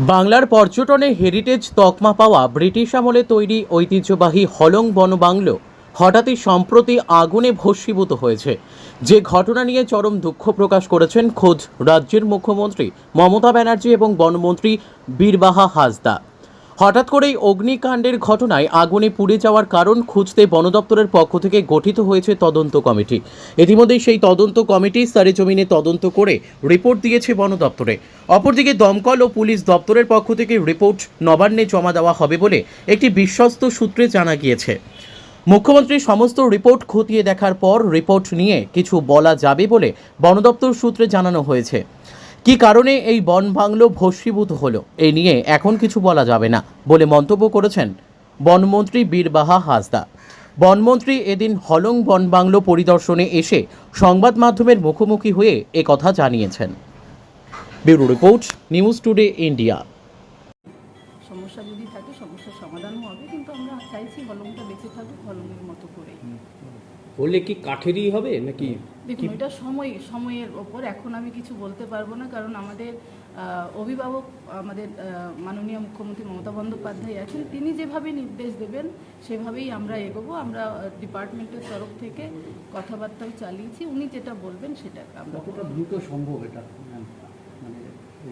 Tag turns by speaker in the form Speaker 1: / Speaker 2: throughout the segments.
Speaker 1: বাংলার পর্যটনে হেরিটেজ তকমা পাওয়া ব্রিটিশ আমলে তৈরি ঐতিহ্যবাহী হলং বনবাংলো হঠাৎই সম্প্রতি আগুনে ভস্মীভূত হয়েছে। যে ঘটনা নিয়ে চরম দুঃখ প্রকাশ করেছেন খোদ রাজ্যের মুখ্যমন্ত্রী মমতা ব্যানার্জি এবং বনমন্ত্রী বীরবাহা হাসদা। হঠাৎ করেই অগ্নিকাণ্ডের ঘটনায় আগুনে পুড়ে যাওয়ার কারণ খুঁজতে বন দপ্তরের পক্ষ থেকে গঠিত হয়েছে তদন্ত কমিটি। ইতিমধ্যেই সেই তদন্ত কমিটি সরেজমিনে তদন্ত করে রিপোর্ট দিয়েছে বন দপ্তরে। অপরদিকে দমকল ও পুলিশ দপ্তরের পক্ষ থেকে রিপোর্ট নবান্নে জমা দেওয়া হবে বলে একটি বিশ্বস্ত সূত্রে জানা গিয়েছে। মুখ্যমন্ত্রী সমস্ত রিপোর্ট খতিয়ে দেখার পর রিপোর্ট নিয়ে কিছু বলা যাবে বলে বন দপ্তর সূত্রে জানানো হয়েছে। কী কারণে এই বন বাংলো ভস্মীভূত হলো এই নিয়ে এখন কিছু বলা যাবে না বলে মন্তব্য করেছেন বনমন্ত্রী বীরবাহা হাসদা। বনমন্ত্রী এদিন হলং বন বাংলো পরিদর্শনে এসে সংবাদ মাধ্যমের মুখোমুখি হয়ে এ কথা জানিয়েছেন। Bureau report news today India.
Speaker 2: সমস্যা যদি থাকে সমস্যার সমাধানও হবে কিন্তু আমরা চাইছি হলংটা বেঁচে থাকুক হলংয়ের মতো করে
Speaker 3: হলে কি কাঠেরই হবে নাকি
Speaker 2: দেখুন এটা সময় সময়ের ওপর। এখন আমি কিছু বলতে পারব না কারণ আমাদের অভিভাবক আমাদের মাননীয় মুখ্যমন্ত্রী মমতা বন্দ্যোপাধ্যায় আছেন। তিনি যেভাবে নির্দেশ দেবেন সেভাবেই আমরা এগোবো। আমরা ডিপার্টমেন্টের তরফ থেকে কথাবার্তাও চালিয়েছি। উনি যেটা বলবেন সেটা আমরা
Speaker 4: কতটা দ্রুত সম্ভব এটা? ম্যাম? মানে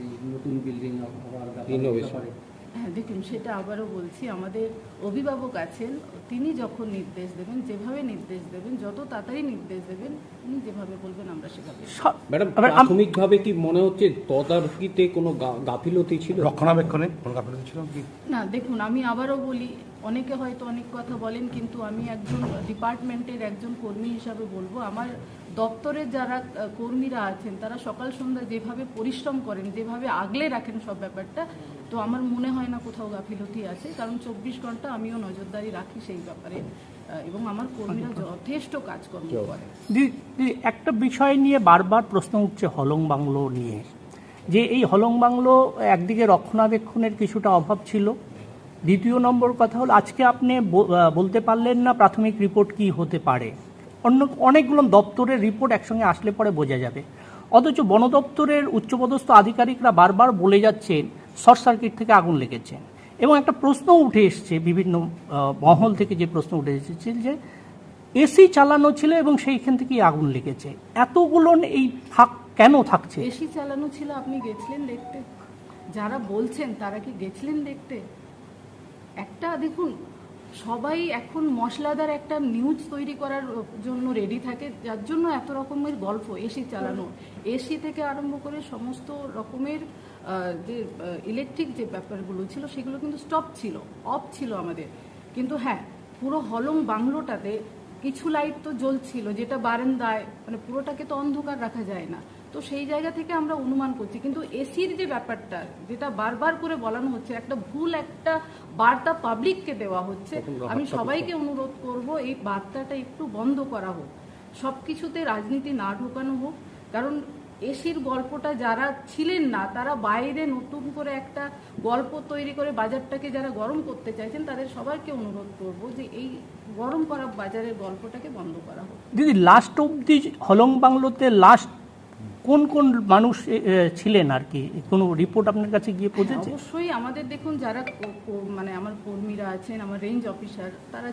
Speaker 4: এই নতুন বিল্ডিং হওয়ার ব্যাপারে-
Speaker 2: হ্যাঁ দেখুন সেটা আবারও বলছি আমাদের অভিভাবক আছেন তিনি যখন নির্দেশ দেবেন যেভাবে নির্দেশ দেবেন যত তাড়াতাড়ি নির্দেশ দেবেন উনি যেভাবে বলবেন আমরা সেভাবে
Speaker 3: ম্যাডাম প্রাথমিকভাবে কি মনে হচ্ছে তদারকিতে কোনো গাফিলতি ছিল?
Speaker 5: রক্ষণাবেক্ষণে কোনো গাফিলতি ছিল কি
Speaker 2: না দেখুন আমি আবারও বলি অনেকে হয়তো অনেক কথা বলেন কিন্তু আমি একজন ডিপার্টমেন্টের একজন কর্মী হিসাবে বলব আমার দপ্তরের যারা কর্মীরা আছেন তারা সকাল সন্ধ্যা যেভাবে পরিশ্রম করেন যেভাবে আগলে রাখেন সব ব্যাপারটা তো আমার মনে হয় না কোথাও গাফিলতি আছে কারণ চব্বিশ ঘণ্টা আমিও নজরদারি রাখি সেই ব্যাপারে এবং আমার কর্মীরা যথেষ্ট কাজকর্ম করে
Speaker 6: একটা বিষয় নিয়ে বারবার প্রশ্ন উঠছে হলং বাংলো নিয়ে যে এই হলং বাংলো একদিকে রক্ষণাবেক্ষণের কিছুটা অভাব ছিল দ্বিতীয় নম্বর কথা হলো, আজকে আপনি বলতে পারলেন না প্রাথমিক রিপোর্ট কি হতে পারে। অন্য অনেকগুলো দপ্তরের রিপোর্ট একসঙ্গে আসলে পরে বোঝা যাবে। অথচ বন দপ্তরের উচ্চপদস্থ আধিকারিকরা বারবার বলে যাচ্ছেন, শর্ট সার্কিট থেকে আগুন লেগেছে। এবং একটা প্রশ্ন উঠে এসছে, বিভিন্ন মহল থেকে যে প্রশ্ন উঠে এসেছে যে, এসি চালানো ছিল এবং সেইখান থেকেই আগুন লেগেছে। এতগুলো এই থাক, কেন থাকছে?
Speaker 2: এসি চালানো ছিল, আপনি গেছিলেন দেখতে? যারা বলছেন, তারা কি গেছিলেন দেখতে? একটা, দেখুন, সবাই এখন মশলাদার একটা নিউজ তৈরি করার জন্য রেডি থাকে। যার জন্য এত রকমের গল্প, এসি চালানো। এসি থেকে আরম্ভ করে সমস্ত রকমের যে ইলেকট্রিক যে ব্যাপারগুলো ছিল, সেগুলো কিন্তু স্টপ ছিল অফ ছিল আমাদের। কিন্তু হ্যাঁ পুরো হলং বাংলোটাতে কিছু লাইট তো জ্বলছিল, যেটা বারান্দায় মানে পুরোটাকে তো অন্ধকার রাখা যায় না। তো সেই জায়গা থেকে আমরা অনুমান করছি। কিন্তু এসির যে ব্যাপারটা যেটা বারবার করে বলানো হচ্ছে একটা ভুল একটা বার্তা পাবলিককে দেওয়া হচ্ছে। আমি সবাইকে অনুরোধ করব এই বার্তাটা একটু বন্ধ করা হোক। সব কিছুতে রাজনীতি না ঢোকানো হোক। কারণ এসির গল্পটা যারা ছিলেন না তারা বাইরে নতুন করে একটা গল্প তৈরি করে বাজারটাকে যারা গরম করতে চাইছেন তাদের সবাইকে অনুরোধ করব যে এই গরম করা বাজারের গল্পটাকে বন্ধ করা হোক।
Speaker 6: দিদি লাস্ট অবধি হলং বাংলোতে লাস্ট কোন কোন মানুষ ছিলেন আর কি? কোনো রিপোর্ট আপনার কাছে গিয়ে পৌঁছেছে?
Speaker 2: অবশ্যই আমাদের দেখুন, যারা মানে আমার কর্মীরা আছেন, আমার রেঞ্জ অফিসার তারা